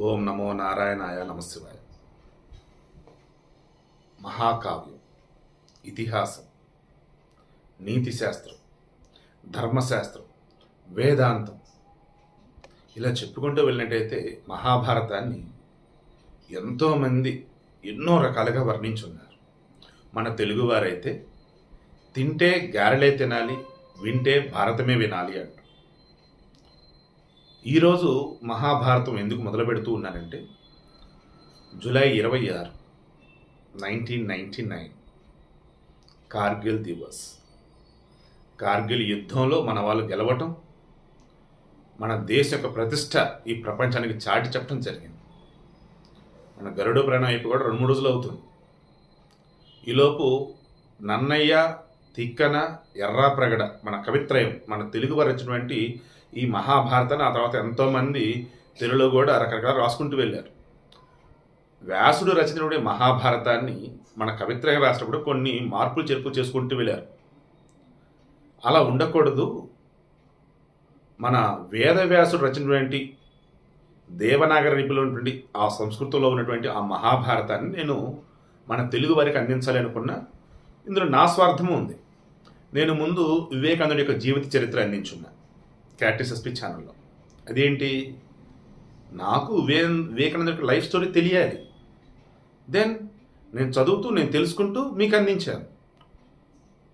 ఓం నమో నారాయణాయ నమశివాయ మహాకావ్యం ఇతిహాసం నీతిశాస్త్రం ధర్మశాస్త్రం వేదాంతం. ఇలా చెప్పుకుంటూ వెళ్ళినట్టయితే మహాభారతాన్ని ఎంతోమంది ఎన్నో రకాలుగా వర్ణించున్నారు. మన తెలుగువారైతే తింటే గారెలే తినాలి వింటే భారతమే వినాలి అంటారు. ఈరోజు మహాభారతం ఎందుకు మొదలు పెడుతూ ఉన్నానంటే జూలై ఇరవై ఆరు nineteen ninety nine Kargil Divas. Kargil యుద్ధంలో మన వాళ్ళు గెలవటం మన దేశ యొక్క ప్రతిష్ట ఈ ప్రపంచానికి చాటి చెప్పడం జరిగింది. మన గరుడు ప్రయాణం అయిపోయి కూడా రెండు మూడు రోజులు అవుతుంది. ఈలోపు నన్నయ్య తిక్కన ఎర్రాప్రగడ మన కవిత్రయం మన తెలుగు వారు ఈ మహాభారతాన్ని ఆ తర్వాత ఎంతోమంది తెలుగులో కూడా రకరకాల రాసుకుంటూ వెళ్ళారు. వ్యాసుడు రచించినటువంటి మహాభారతాన్ని మన కవిత్రయం రాసినప్పుడు కొన్ని మార్పులు చేర్పులు చేసుకుంటూ వెళ్ళారు. అలా ఉండకూడదు. మన వేదవ్యాసుడు రచించినటువంటి దేవనాగర లిపిలో ఉన్నటువంటి ఆ సంస్కృతంలో ఉన్నటువంటి ఆ మహాభారతాన్ని నేను మన తెలుగు వారికి అందించాలి అనుకున్నా ఇందులో నా స్వార్థము ఉంది. నేను ముందు వివేకానందుడి యొక్క జీవిత చరిత్ర అందించున్నా. క్యాటిఎస్ఎస్పి ఛానల్లో అదేంటి? నాకు వివే వివేకానంద లైఫ్ స్టోరీ తెలియాలి. దెన్ నేను చదువుతూ నేను తెలుసుకుంటూ మీకు అందించాను.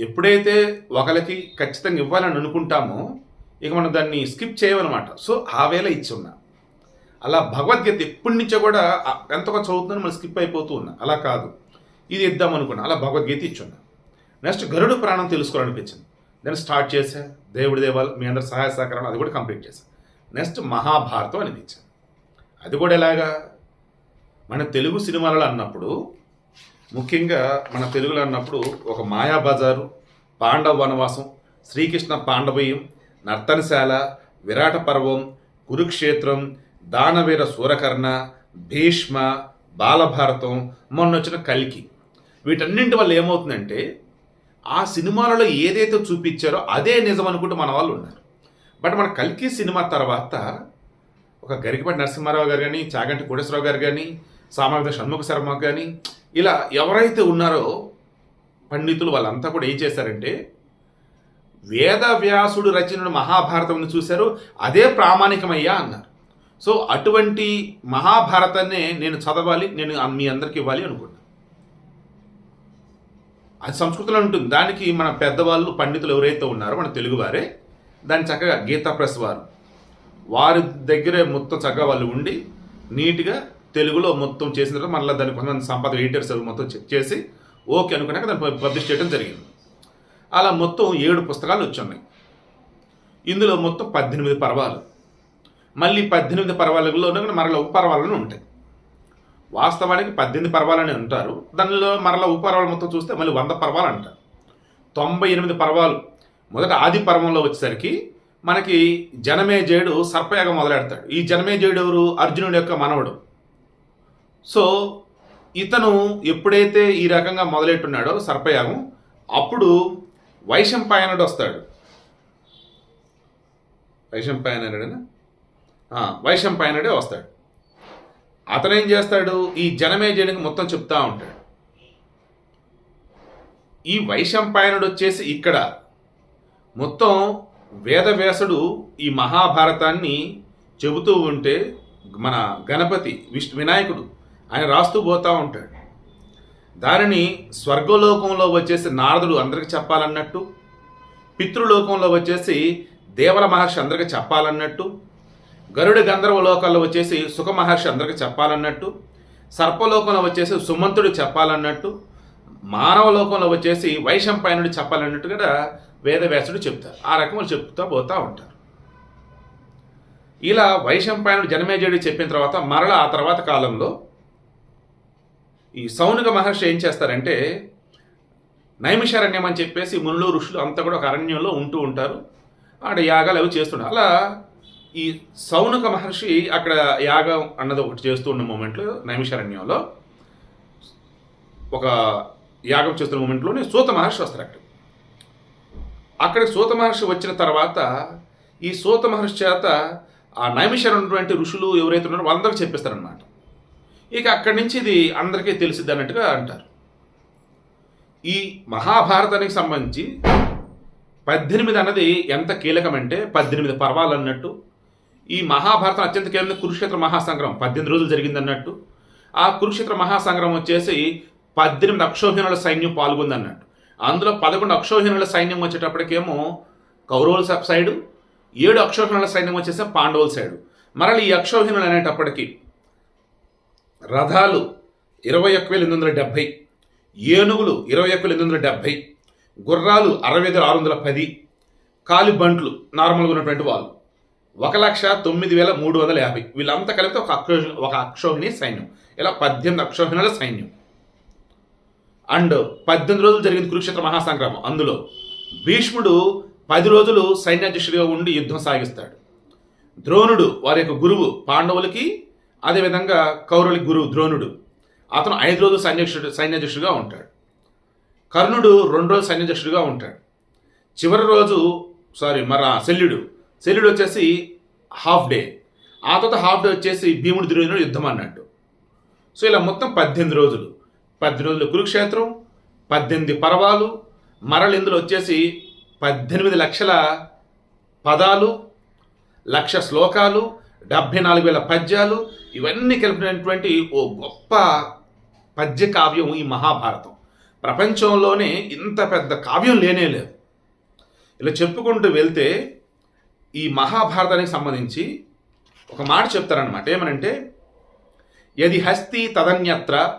ఎప్పుడైతే ఒకరికి ఖచ్చితంగా ఇవ్వాలని అనుకుంటామో ఇక మనం దాన్ని స్కిప్ చేయమన్నమాట. సో ఆ వేళ ఇచ్చి ఉన్నా. అలా భగవద్గీత ఎప్పటి నుంచో కూడా ఎంత ఎంతగా చదువుతుందని మనం స్కిప్ అయిపోతూ ఉన్నా. అలా కాదు. ఇది ఇద్దాం అనుకున్నా. అలా భగవద్గీత ఇచ్చున్నా నెక్స్ట్ గరుడు ప్రాణం తెలుసుకోవాలనిపించింది. దెన్ స్టార్ట్ చేశా దేవుడి దేవాలు మీ అందరి సహాయ సహకారం అది కూడా కంప్లీట్ చేశా నెక్స్ట్ మహాభారతం అనిపించింది అది కూడా ఎలాగా? మన తెలుగు సినిమాలలో అన్నప్పుడు ముఖ్యంగా మన తెలుగులో అన్నప్పుడు ఒక మాయాబజారు పాండవ వనవాసం శ్రీకృష్ణ పాండవయం నర్తనశాల విరాట పర్వం కురుక్షేత్రం దానవీర సూరకర్ణ భీష్మ బాలభారతం మొన్న వచ్చిన కల్కి. వీటన్నింటి వల్ల ఏమవుతుందంటే ఆ సినిమాలలో ఏదైతే చూపించారో అదే నిజం అనుకుంటూ మన వాళ్ళు ఉన్నారు. బట్ మన కల్కి సినిమా తర్వాత ఒక గరికపాటి నరసింహారావు గారు కానీ చాగంటి కోటేశ్వరరావు గారు కానీ సామాజిక షణ్ముఖ శర్మ కానీ ఇలా ఎవరైతే ఉన్నారో పండితులు వాళ్ళంతా కూడా ఏం చేశారంటే వేదవ్యాసుడు రచన మహాభారతం చూశారు అదే ప్రామాణికమయ్యా అన్నారు. సో అటువంటి మహాభారతాన్నే నేను చదవాలి నేను మీ అందరికి ఇవ్వాలి అనుకున్నాను అది సంస్కృతిలో ఉంటుంది. దానికి మన పెద్దవాళ్ళు పండితులు ఎవరైతే ఉన్నారో మన తెలుగువారే దాన్ని చక్కగా గీతా ప్రెస్ వారు. వారి దగ్గరే మొత్తం చక్కగా వాళ్ళు ఉండి నీట్గా తెలుగులో మొత్తం చేసిన తర్వాత మళ్ళీ దాన్ని కొంతమంది సంపద ఎడిటర్స్ మొత్తం చెక్ చేసి ఓకే అనుకున్నాక దాన్ని పబ్లిష్ చేయడం జరిగింది. అలా మొత్తం ఏడు పుస్తకాలు వచ్చున్నాయి. ఇందులో మొత్తం పద్దెనిమిది పర్వాలు. మళ్ళీ పద్దెనిమిది పర్వాలలో మరల ఉపపర్వాలను ఉంటాయి. వాస్తవానికి పద్దెనిమిది పర్వాలని అంటారు. దానిలో మరల ఉపపర్వాలు మొత్తం చూస్తే మళ్ళీ వంద పర్వాలు అంటారు. తొంభై ఎనిమిది పర్వాలు. మొదట ఆది పర్వంలో వచ్చేసరికి మనకి జనమేజయుడు సర్పయాగం మొదలెడతాడు. ఈ జనమేజయుడు ఎవరు? అర్జునుడి యొక్క మనవడు. సో ఇతను ఎప్పుడైతే ఈ రకంగా మొదలెట్టున్నాడో సర్పయాగం అప్పుడు వైశంపాయనుడు వస్తాడు. వైశంపాయనుడేనా? వైశంపాయనుడే వస్తాడు. అతనేం చేస్తాడు? ఈ జనమే చేయడానికి మొత్తం చెప్తా ఉంటాడు. ఈ వైశంపాయనుడు వచ్చేసి ఇక్కడ. మొత్తం వేదవ్యాసుడు ఈ మహాభారతాన్ని చెబుతూ ఉంటే మన గణపతి విష్ణు వినాయకుడు ఆయన రాస్తూ పోతూ ఉంటాడు. దానిని స్వర్గలోకంలో వచ్చేసి నారదుడు అందరికి చెప్పాలన్నట్టు పితృలోకంలో వచ్చేసి దేవల మహర్షి అందరికి చెప్పాలన్నట్టు గరుడ గంధర్వ లోకాల్లో వచ్చేసి సుఖ మహర్షి అందరికి చెప్పాలన్నట్టు సర్పలోకంలో వచ్చేసి సుమంతుడు చెప్పాలన్నట్టు మానవ లోకంలో వచ్చేసి వైశంపాయనుడు చెప్పాలన్నట్టు కూడా వేదవ్యాసుడు చెప్తారు. ఆ రకములు చెప్తూ పోతూ ఉంటారు. ఇలా వైశంపాయనుడు జనమేజయుడు చెప్పిన తర్వాత మరల ఆ తర్వాత కాలంలో ఈ సౌనక మహర్షి ఏం చేస్తారంటే నైమిషారణ్యం అని చెప్పేసి మునులు ఋషులు అంతా కూడా ఒక అరణ్యంలో ఉంటూ ఉంటారు. ఆడ యాగాలు అవి చేస్తుంటారు. అలా ఈ సౌనక మహర్షి అక్కడ యాగం అన్నది ఒకటి చేస్తూ ఉన్న మూమెంట్లో నైమిషారణ్యంలో ఒక యాగం చేస్తున్న మూమెంట్లోనే సూత మహర్షి వస్తారు అక్కడ. అక్కడికి సూత మహర్షి వచ్చిన తర్వాత ఈ సూత మహర్షి చేత ఆ నైమిషాలు ఉన్నటువంటి ఋషులు ఎవరైతే ఉన్నారో వాళ్ళందరికీ చెప్పేస్తారనమాట ఇక అక్కడి నుంచి ఇది అందరికీ తెలిసిద్ది అన్నట్టుగా అంటారు. ఈ మహాభారతానికి సంబంధించి పద్దెనిమిది అన్నది ఎంత కీలకమంటే పద్దెనిమిది పర్వాలన్నట్టు ఈ మహాభారతం అత్యంత కేవలం కురుక్షేత్ర మహాసంగ్రహం. పద్దెనిమిది రోజులు జరిగింది అన్నట్టు ఆ కురుక్షేత్ర మహాసంగ్రహం వచ్చేసి పద్దెనిమిది అక్షోహిణుల సైన్యం పాల్గొంది అన్నట్టు అందులో పదకొండు అక్షోహిణుల సైన్యం వచ్చేటప్పటికేమో కౌరవుల సైడు ఏడు అక్షోహిణుల సైన్యం వచ్చేసి పాండవుల సైడు. మరల ఈ అక్షోహిణులు అనేటప్పటికి రథాలు ఇరవై ఒక్క వేల ఎనిమిది వందల డెబ్భై ఏనుగులు ఇరవై ఒక్క వేల ఎనిమిది వందల డెబ్భై గుర్రాలు అరవై ఐదు ఆరు వందల పది కాలి బంట్లు నార్మల్గా ఉన్నటువంటి వాళ్ళు. ఒక లక్ష తొమ్మిది వేల మూడు వందల యాభై. వీళ్ళంతా కలిపితే ఒక అక్షో ఒక అక్షోహిణి సైన్యం. ఇలా పద్దెనిమిది అక్షోహిణుల సైన్యం. అండ్ పద్దెనిమిది రోజులు జరిగింది కురుక్షేత్ర మహాసంగ్రామం. అందులో భీష్ముడు పది రోజులు సైన్యాధ్యక్షుడిగా ఉండి యుద్ధం సాగిస్తాడు. ద్రోణుడు వారి యొక్క గురువు పాండవులకి అదేవిధంగా కౌరవులకి గురువు ద్రోణుడు. అతను ఐదు రోజులు సైన్యాధ్యక్షుడు సైన్యాధ్యక్షుడిగా ఉంటాడు. కర్ణుడు రెండు రోజులు సైన్యాధ్యక్షుడిగా ఉంటాడు. చివరి రోజు సారీ మన శల్యుడు శల్యుడు వచ్చేసి హాఫ్ డే. ఆ తర్వాత హాఫ్ డే వచ్చేసి భీముడు ద్రోణుడు యుద్ధం అన్నట్టు. సో ఇలా మొత్తం పద్దెనిమిది రోజులు. పద్దెనిమిది రోజులు కురుక్షేత్రం పద్దెనిమిది పర్వాలు మరలు ఇందులో వచ్చేసి పద్దెనిమిది లక్షల పదాలు లక్ష శ్లోకాలు డెబ్భై నాలుగు వేల పద్యాలు ఇవన్నీ కలిపినటువంటి ఓ గొప్ప పద్య కావ్యం ఈ మహాభారతం. ప్రపంచంలోనే ఇంత పెద్ద కావ్యం లేనే లేదు. ఇలా చెప్పుకుంటూ వెళ్తే ఈ మహాభారతానికి సంబంధించి ఒక మాట చెప్తారనమాట ఏమనంటే యది హస్తి తదన్యత్ర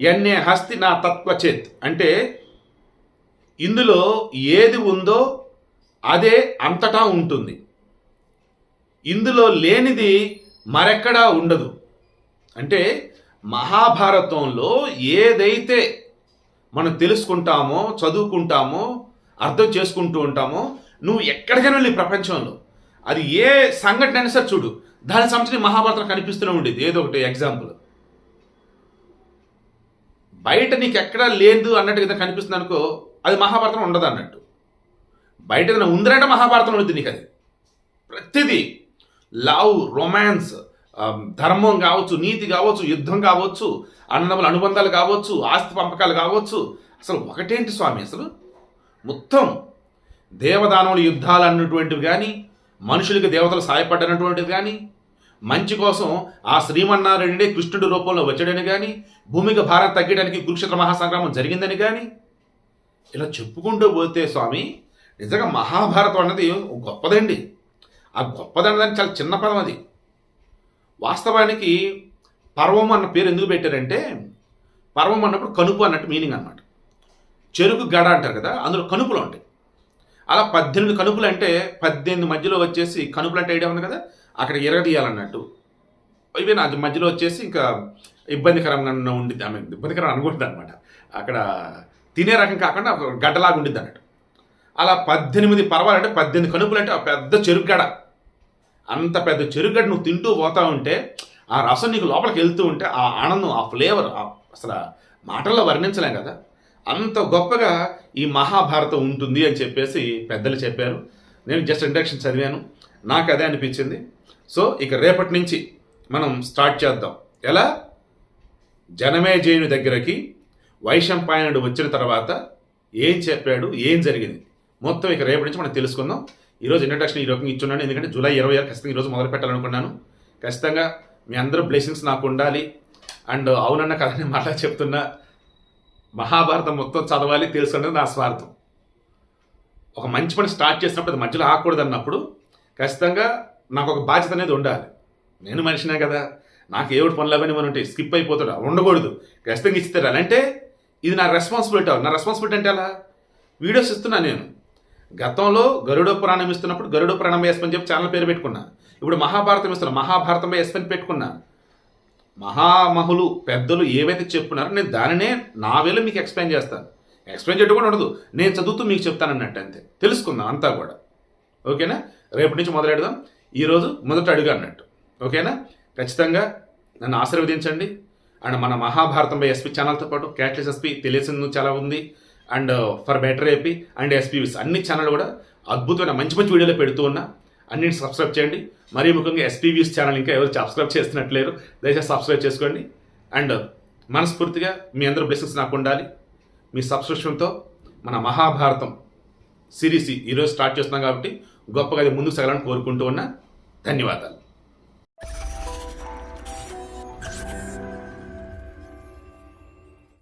ఎన్నే హస్తి నా తత్వచేత్. అంటే ఇందులో ఏది ఉందో అదే అంతటా ఉంటుంది. ఇందులో లేనిది మరెక్కడా ఉండదు. అంటే మహాభారతంలో ఏదైతే మనం తెలుసుకుంటామో చదువుకుంటామో అర్థం చేసుకుంటూ ఉంటామో నువ్వు ఎక్కడికైనా వెళ్ళి ప్రపంచంలో అది ఏ సంఘటన అయినా సరే చూడు. దాని సంబంధించి మహాభారతం కనిపిస్తూనే ఉండేది. ఏదో ఒకటి ఎగ్జాంపుల్ బయట నీకు ఎక్కడా లేదు అన్నట్టు ఏదైనా కనిపిస్తుంది అనుకో అది మహాభారతం ఉండదు అన్నట్టు. బయట ఏదైనా ఉందంటే మహాభారతం ఉంటుంది నీకు అది. ప్రతిదీ. లవ్ రొమాన్స్ um, ధర్మం కావచ్చు నీతి కావచ్చు యుద్ధం కావచ్చు అన్నముల అనుబంధాలు కావచ్చు ఆస్తి పంపకాలు కావచ్చు. అసలు ఒకటేంటి స్వామి అసలు? మొత్తం దేవదానవుల యుద్ధాలు అన్నటువంటివి కానీ మనుషులకి దేవతలు సాయపడ్డనటువంటివి కానీ మంచి కోసం ఆ శ్రీమన్నారాయణుడే కృష్ణుడి రూపంలో వచ్చాడని కానీ భూమికి భారం తగ్గడానికి కురుక్షేత్ర మహాసంగ్రామం జరిగిందని కానీ ఇలా చెప్పుకుంటూ పోతే స్వామి నిజంగా మహాభారతం అన్నది గొప్పదండి. ఆ గొప్పదన్నదానికి చాలా చిన్న పదం అది. వాస్తవానికి పర్వం అన్న పేరు ఎందుకు పెట్టారంటే పర్వం అన్నప్పుడు కనుపు అన్నట్టు మీనింగ్ అన్నమాట. చెరుకు గడ అంటారు కదా అందులో కనుపులు ఉంటాయి. అలా పద్దెనిమిది కనుపులు అంటే పద్దెనిమిది మధ్యలో వచ్చేసి కనుపులు అంటే ఐడియా ఉంది కదా? అక్కడ ఎరగదీయాలన్నట్టు ఇవి నా మధ్యలో వచ్చేసి ఇంకా ఇబ్బందికరంగా ఉండిద్ది. ఆమె ఇబ్బందికరం అనుకుంటుంది అనమాట అక్కడ తినే రకం కాకుండా గడ్డలాగా ఉండిద్ది అన్నట్టు. అలా పద్దెనిమిది పర్వాలంటే పద్దెనిమిది కనుపులు అంటే ఆ పెద్ద చెరుగడ అంత పెద్ద చెరుగడ నువ్వు తింటూ పోతా ఉంటే ఆ రసం నీకు లోపలికి వెళ్తూ ఉంటే ఆ ఆనందం ఆ ఫ్లేవర్ అసలు మాటల్లో వర్ణించలేం కదా? అంత గొప్పగా ఈ మహాభారతం ఉంటుంది అని చెప్పేసి పెద్దలు చెప్పారు. నేను జస్ట్ ఇంట్రడక్షన్ చదివాను. నాకు అదే అనిపించింది. సో ఇక రేపటి నుంచి మనం స్టార్ట్ చేద్దాం. ఎలా? జనమేజయుని దగ్గరకి వైశంపాయనుడు వచ్చిన తర్వాత ఏం చెప్పాడు ఏం జరిగింది? మొత్తం ఇక రేపటి నుంచి మనం తెలుసుకుందాం. ఈరోజు ఇంట్రడక్షన్ ఈ రకంగా ఇచ్చున్నాను. ఎందుకంటే జూలై ఇరవై ఆరు ఖచ్చితంగా ఈరోజు మొదలు పెట్టాలనుకున్నాను. ఖచ్చితంగా మీ అందరూ బ్లెస్సింగ్స్ నాకు ఉండాలి. అండ్ అవునన్న కథని మాట చెప్తున్నా. మహాభారతం మొత్తం చదవాలి తెలుసుకునేది నా స్వార్థం. ఒక మంచి పని స్టార్ట్ చేసినప్పుడు అది మధ్యలో ఆకూడదు అన్నప్పుడు ఖచ్చితంగా నాకు ఒక బాధ్యత అనేది ఉండాలి. నేను మనిషినే కదా నాకు ఏడు పనులు అవన్నీ మనం ఉంటే స్కిప్ అయిపోతాడు ఉండకూడదు. ఖచ్చితంగా ఇస్తారు అంటే ఇది నా రెస్పాన్సిబిలిటీ నా రెస్పాన్సిబిలిటీ అంటే అలా? వీడియోస్ ఇస్తున్నా నేను. గతంలో గరుడ పురాణం ఇస్తున్నప్పుడు గరుడ పురాణం ఎస్పని చెప్పి ఛానల్ పేరు పెట్టుకున్నా. ఇప్పుడు మహాభారతం ఇస్తున్నా మహాభారతం ఎస్పని పెట్టుకున్నా. మహామహులు పెద్దలు ఏవైతే చెప్పున్నారో నేను దానినే నా వేలో మీకు ఎక్స్ప్లెయిన్ చేస్తాను. ఎక్స్ప్లెయిన్ చేయడం కూడా ఉండదు. నేను చదువుతూ మీకు చెప్తాను అన్నట్టు అంతే. తెలుసుకుందాం అంతా కూడా. ఓకేనా? రేపటి నుంచి మొదలెడదాం. ఈరోజు మొదట అడుగు అన్నట్టు. ఓకేనా? ఖచ్చితంగా నన్ను ఆశీర్వదించండి. అండ్ మన మహాభారతంపై ఎస్పీ ఛానల్తో పాటు క్యాట్లెస్ ఎస్పీ తెలిసింది చాలా ఉంది. And for better A P and S P s అన్ని ఛానల్ కూడా అద్భుతమైన మంచి మంచి వీడియోలు పెడుతూ ఉన్నా. అన్నింటి సబ్స్క్రైబ్ చేయండి. మరీ ముఖ్యంగా ఎస్పీవీస్ ఛానల్ ఇంకా ఎవరు సబ్స్క్రైబ్ చేస్తున్నట్లేరు దయచేసి సబ్స్క్రైబ్ చేసుకోండి. అండ్ మనస్ఫూర్తిగా మీ అందరూ బ్లెస్సింగ్స్ నాకు ఉండాలి. మీ సబ్స్క్రిప్షన్తో మన మహాభారతం సిరీస్ ఈరోజు స్టార్ట్ చేస్తున్నాం కాబట్టి గొప్పగా అది ముందుకు సాగాలని కోరుకుంటూ ఉన్నా. ధన్యవాదాలు.